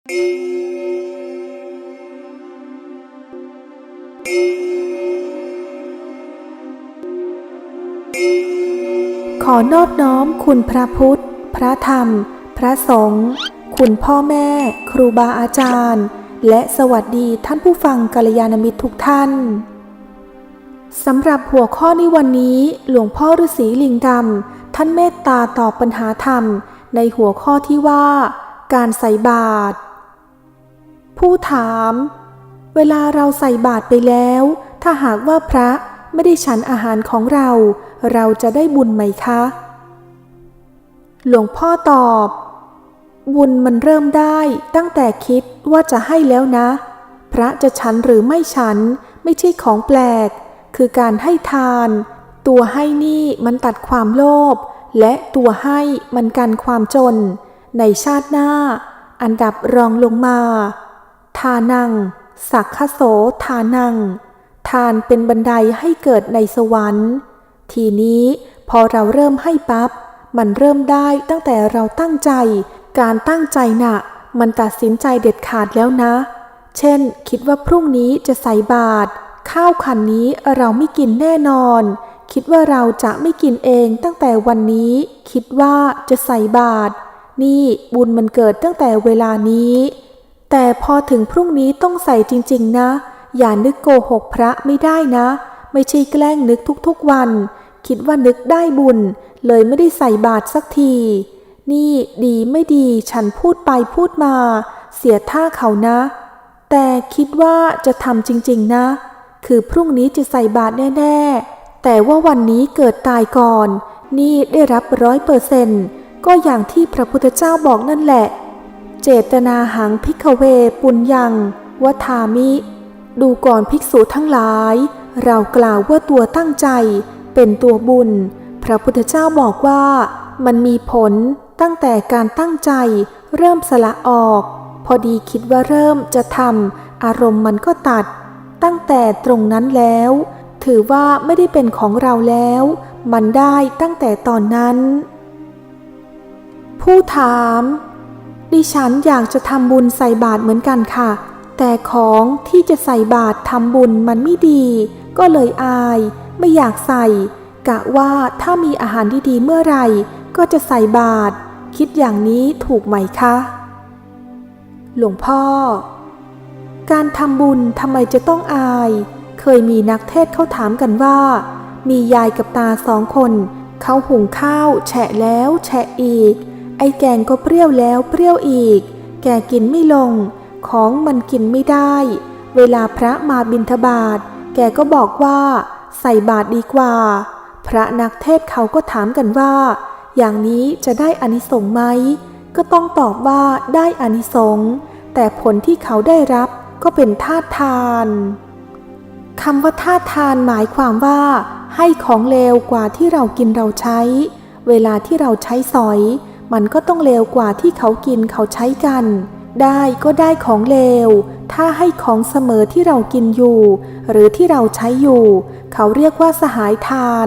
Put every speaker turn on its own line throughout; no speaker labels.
ขอนอบน้อมคุณพระพุทธ พระธรรม พระสงฆ์ คุณพ่อแม่ ครูบาอาจารย์ และสวัสดีท่านผู้ฟังกัลยาณมิตรทุกท่าน สำหรับหัวข้อในวันนี้หลวงพ่อฤาษีลิงดำท่านเมตตาตอบปัญหาธรรม ในหัวข้อที่ว่า การใส่บาตร ผู้ถาม เวลาเราใส่บาตรไปแล้ว ถ้าหากว่าพระไม่ได้ฉันอาหารของเรา เราจะได้บุญไหมคะ หลวงพ่อตอบ บุญมันเริ่มได้ตั้งแต่คิดว่าจะให้แล้วนะ พระจะฉันหรือไม่ฉันไม่ใช่ของแปลก คือการให้ทาน ตัวให้นี่มันตัดความโลภและตัวให้มันกันความจน ในชาติหน้า อันดับรองลงมา ทานัง สักขโสทานัง ทานเป็นบันไดให้เกิดในสวรรค์ ทีนี้พอเราเริ่มให้ปับ๊บ มันเริ่มได้ตั้งแต่เราตั้งใจ การตั้งใจน่ะ มันตัดสินใจเด็ดขาดแล้วนะ เช่น คิดว่าพรุ่งนี้จะใส่บาตรข้าวขันนี้เราไม่กินแน่นอน คิดว่าเราจะไม่กินเองตั้งแต่วันนี้ คิดว่าจะใส่บาตรนี่บุญมันเกิดตั้งแต่เวลานี้ แต่พอถึงพรุ่งนี้ต้องใส่จริง ๆ นะ อย่านึกโกหกพระไม่ได้นะ ไม่ใช่แกล้งนึกทุกๆวัน คิดว่านึกได้บุญ เลยไม่ได้ใส่บาตรสักที นี่ดีไม่ดีฉันพูดไปพูดมา เสียท่าเขานะ แต่คิดว่าจะทำจริง ๆ นะ คือพรุ่งนี้จะใส่บาตรแน่ ๆ แต่ว่าวันนี้เกิดตายก่อน นี่ได้รับร้อยเปอร์เซนต์ก็อย่างที่พระพุทธเจ้าบอกนั่นแหละ เจตนาหังพิกเวปุญญังวัฏามิ ดูก่อนภิกษุทั้งหลาย เรากล่าวว่าตัวตั้งใจ เป็นตัวบุญ พระพุทธเจ้าบอกว่ามันมีผลตั้งแต่การตั้งใจ เริ่มสละออก พอดีคิดว่าเริ่มจะทำอารมณ์มันก็ตัด ตั้งแต่ตรงนั้นแล้ว ถือว่าไม่ได้เป็นของเราแล้ว มันได้ตั้งแต่ตอนนั้น ผู้ถาม ดิฉันอยากจะทำบุญใส่บาตรเหมือนกันค่ะ แต่ของที่จะใส่บาตรทำบุญมันไม่ดี ก็เลยอาย ไม่อยากใส่ กะว่าถ้ามีอาหารดีๆเมื่อไหร่ก็จะใส่บาตรคิดอย่างนี้ถูกไหมคะ หลวงพ่อ การทำบุญทำไมจะต้องอาย เคยมีนักเทศเขาถามกันว่า มียายกับตาสองคน เขาหุงข้าว แฉะแล้ว แฉะอีก ไอ้แกงก็เปรี้ยวแล้วเปรี้ยวอีก แกกินไม่ลง ของมันกินไม่ได้ เวลาพระมาบิณฑบาต แกก็บอกว่า ใส่บาตรดีกว่า พระนักเทศเขาก็ถามกันว่า อย่างนี้จะได้อานิสงส์ไหม ก็ต้องตอบว่าได้อานิสงส์ แต่ผลที่เขาได้รับก็เป็นทาตทานคำว่าทาตทานหมายความว่า ให้ของเลวกว่าที่เรากินเราใช้ เวลาที่เราใช้สอย มันก็ต้องเลวกว่าที่เขากินเขาใช้กัน ได้ก็ได้ของเลว ถ้าให้ของเสมอที่เรากินอยู่ หรือที่เราใช้อยู่ เขาเรียกว่าสหายทาน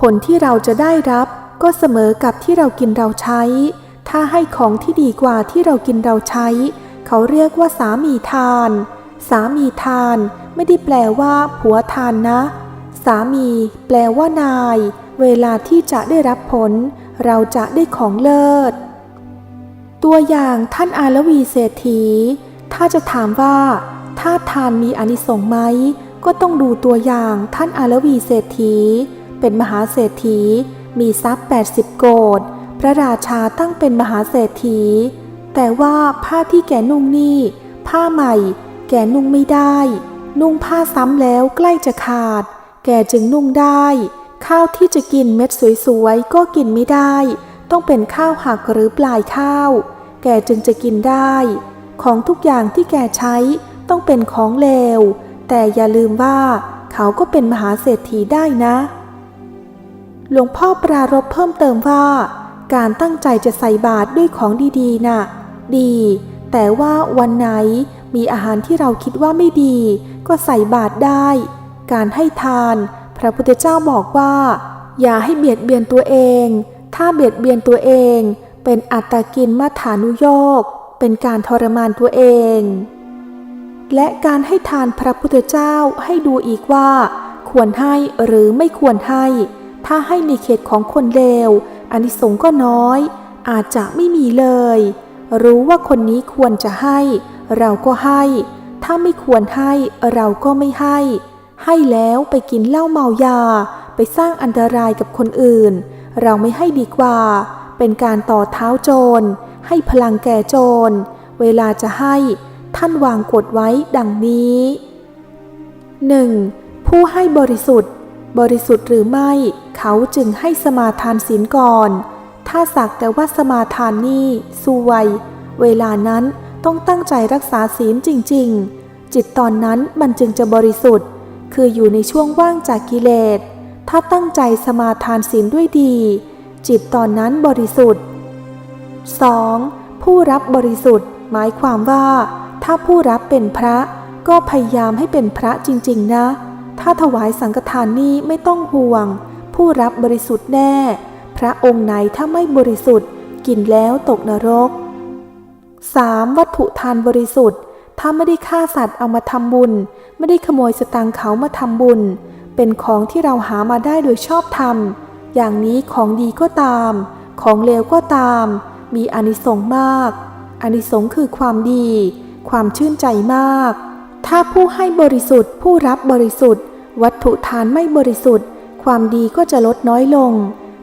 ผลที่เราจะได้รับ ก็เสมอกับที่เรากินเราใช้ ถ้าให้ของที่ดีกว่าที่เรากินเราใช้ เขาเรียกว่าสามีทาน สามีทานไม่ได้แปลว่าผัวทานนะ สามี แปลว่านาย เวลาที่จะได้รับผล เราจะได้ของเลิศ ตัวอย่างท่านอาลวีเศรษฐี ถ้าจะถามว่าถ้าทานมีอานิสงส์ไหม ก็ต้องดูตัวอย่างท่านอาลวีเศรษฐี เป็นมหาเศรษฐี มีทรัพย์ 80 โกดพระราชาตั้งเป็นมหาเศรษฐี แต่ว่าผ้าที่แกนุ่งนี่ ผ้าใหม่ แกนุ่งไม่ได้ นุ่งผ้าซ้ำแล้วใกล้จะขาด แกจึงนุ่งได้ ข้าวที่จะกินเม็ดสวยๆ ก็กินไม่ได้ ต้องเป็นข้าวหักหรือปลายข้าว แกจึงจะกินได้ ของทุกอย่างที่แกใช้ต้องเป็นของเลว แต่อย่าลืมว่าเขาก็เป็นมหาเศรษฐีได้นะ หลวงพ่อปรารบเพิ่มเติมว่า การตั้งใจจะใส่บาตรด้วยของดีๆน่ะ ดี แต่ว่าวันไหนมีอาหารที่เราคิดว่าไม่ดี ก็ใส่บาตรได้ การให้ทาน พระพุทธเจ้าบอกว่า อย่าให้เบียดเบียนตัวเอง ถ้าเบียดเบียนตัวเอง เป็นอัตตกินมัฐานุโยกเป็นการทรมานตัวเอง และการให้ทานพระพุทธเจ้าให้ดูอีกว่า ควรให้หรือไม่ควรให้ ถ้าให้ในเขตของคนเลวอานิสงส์ก็น้อย อาจจะไม่มีเลย รู้ว่าคนนี้ควรจะให้ เราก็ให้ ถ้าไม่ควรให้เราก็ไม่ให้ ให้แล้วไปกินเหล้าเมายา ไปสร้างอันตรายกับคนอื่น เราไม่ให้ดีกว่า เป็นการต่อเท้าโจร ให้พลังแก่โจร เวลาจะให้ท่านวางกฎไว้ดังนี้ 1. ผู้ให้บริสุทธิ์ บริสุทธิ์หรือไม่เขาจึงให้สมาทานศีลก่อน ถ้าสักแต่ว่าสมาทานนี่สวย เวลานั้นต้องตั้งใจรักษาศีลจริง ๆ จิตตอนนั้นมันจึงจะบริสุทธิ์ คืออยู่ในช่วงว่างจากกิเลส ถ้าตั้งใจสมาทานศีลด้วยดี จิตตอนนั้นบริสุทธิ์ 2. ผู้รับบริสุทธิ์ หมายความว่า ถ้าผู้รับเป็นพระก็พยายามให้เป็นพระจริง ๆ นะ ถ้าถวายสังฆทานนี้ไม่ต้องห่วง ผู้รับบริสุทธิ์แน่ พระองค์ไหนถ้าไม่บริสุทธิ์ กินแล้วตกนรก 3. วัตถุทานบริสุทธิ์ ถ้าไม่ได้ฆ่าสัตว์เอามาทำบุญ ไม่ได้ขโมยสตางค์เขามาทำบุญ เป็นของที่เราหามาได้โดยชอบธรรม อย่างนี้ของดีก็ตาม ของเลวก็ตาม มีอนิสงส์มาก อนิสงส์คือความดี ความชื่นใจมาก ถ้าผู้ให้บริสุทธิ์ ผู้รับบริสุทธิ์ วัตถุทานไม่บริสุทธิ์ ความดีก็จะลดน้อยลง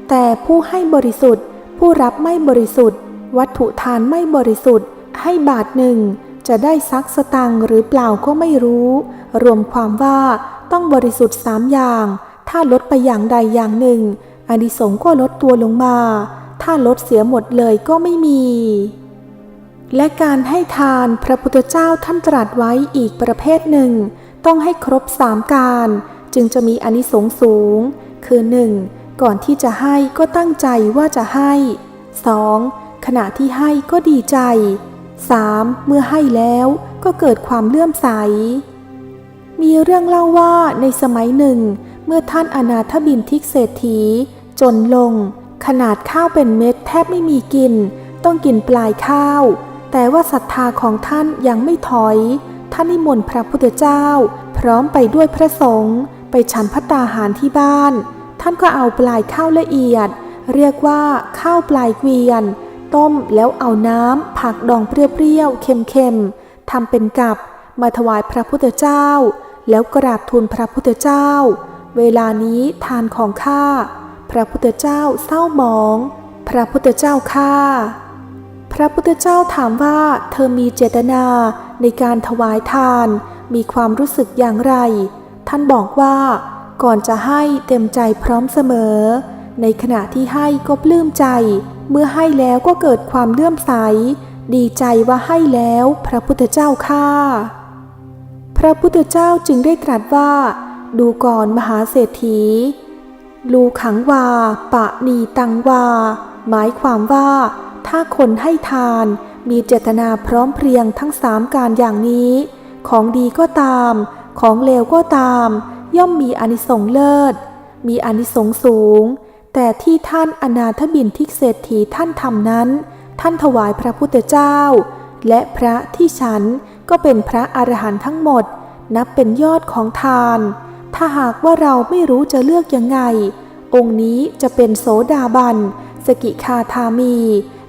แต่ผู้ให้บริสุทธิ์ ผู้รับไม่บริสุทธิ์ วัตถุทานไม่บริสุทธิ์ ให้บาทหนึ่ง จะได้ซักสตังหรือเปล่าก็ไม่รู้ รวมความว่าต้องบริสุทธิ์สามอย่าง ถ้าลดไปอย่างใดอย่างหนึ่งอานิสงส์ก็ลดตัวลงมา ถ้าลดเสียหมดเลยก็ไม่มี และการให้ทานพระพุทธเจ้าท่านตรัสไว้อีกประเภทหนึ่ง ต้องให้ครบสามการ จึงจะมีอานิสงส์สูง คือหนึ่งก่อนที่จะให้ก็ตั้งใจว่าจะให้ 2. ขณะที่ให้ก็ดีใจ 3. เมื่อให้แล้วก็เกิดความเลื่อมใส มีเรื่องเล่าว่าในสมัยหนึ่ง เมื่อท่านอนาถบินทิกเศรษฐี จนลง ขนาดข้าวเป็นเม็ดแทบไม่มีกิน ต้องกินปลายข้าว แต่ว่าศรัทธาของท่านยังไม่ถอย ท่านนิมนต์พระพุทธเจ้า พร้อมไปด้วยพระสงฆ์ไปฉันพัตตาหารที่บ้าน ท่านก็เอาปลายข้าวละเอียด เรียกว่าข้าวปลายเกวียน ต้มแล้วเอาน้ำผักดองเปรี้ยวๆเค็มๆทำเป็นกับมาถวายพระพุทธเจ้า แล้วกราบทูลพระพุทธเจ้า เวลานี้ทานของข้าพระพุทธเจ้าเศร้าหมอง พระพุทธเจ้าข้าพระพุทธเจ้าถามว่าเธอมีเจตนาในการถวายทาน มีความรู้สึกอย่างไร ท่านบอกว่า ก่อนจะให้เต็มใจพร้อมเสมอ ในขณะที่ให้ก็ปลื้มใจ เมื่อให้แล้วก็เกิดความเลื่อมใส ดีใจว่าให้แล้วพระพุทธเจ้าข้าพระพุทธเจ้าจึงได้ตรัสว่า ดูก่อนมหาเศรษฐี ลูขังวา ปะนีตังวา หมายความว่า ถ้าคนให้ทานมีเจตนาพร้อมเพรียงทั้งสามการอย่างนี้ ของดีก็ตาม ของเลวก็ตาม ย่อมมีอนิสงส์เลิศ มีอนิสงส์สูง แต่ที่ท่านอนาถบินทิกเศรษฐีท่านทำนั้น ท่านถวายพระพุทธเจ้า และพระที่ฉันก็เป็นพระอรหันต์ทั้งหมด นับเป็นยอดของทาน ถ้าหากว่าเราไม่รู้จะเลือกยังไง องค์นี้จะเป็นโสดาบัน สกิคาทามี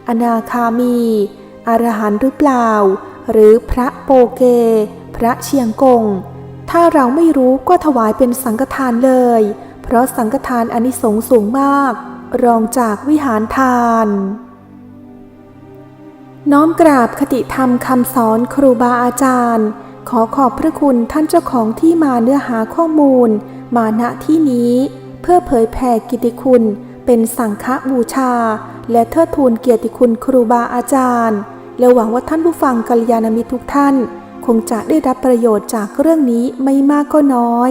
อนาคามี อรหันต์หรือเปล่า หรือพระโปเก พระเชียงกง ถ้าเราไม่รู้ก็ถวายเป็นสังฆทานเลย เพราะสังฆทานอนิสงส์สูงมาก รองจากวิหารทาน น้อมกราบคติธรรมคำสอนครูบาอาจารย์ ขอขอบพระคุณท่านเจ้าของที่มาเนื้อหาข้อมูล มาณที่นี้ เพื่อเผยแผ่กิติคุณ เป็นสังฆบูชา และเทิดทูนเกียรติคุณครูบาอาจารย์ และหวังว่าท่านผู้ฟังกัลยาณมิตรทุกท่าน คงจะได้รับประโยชน์จากเรื่องนี้ไม่มากก็น้อย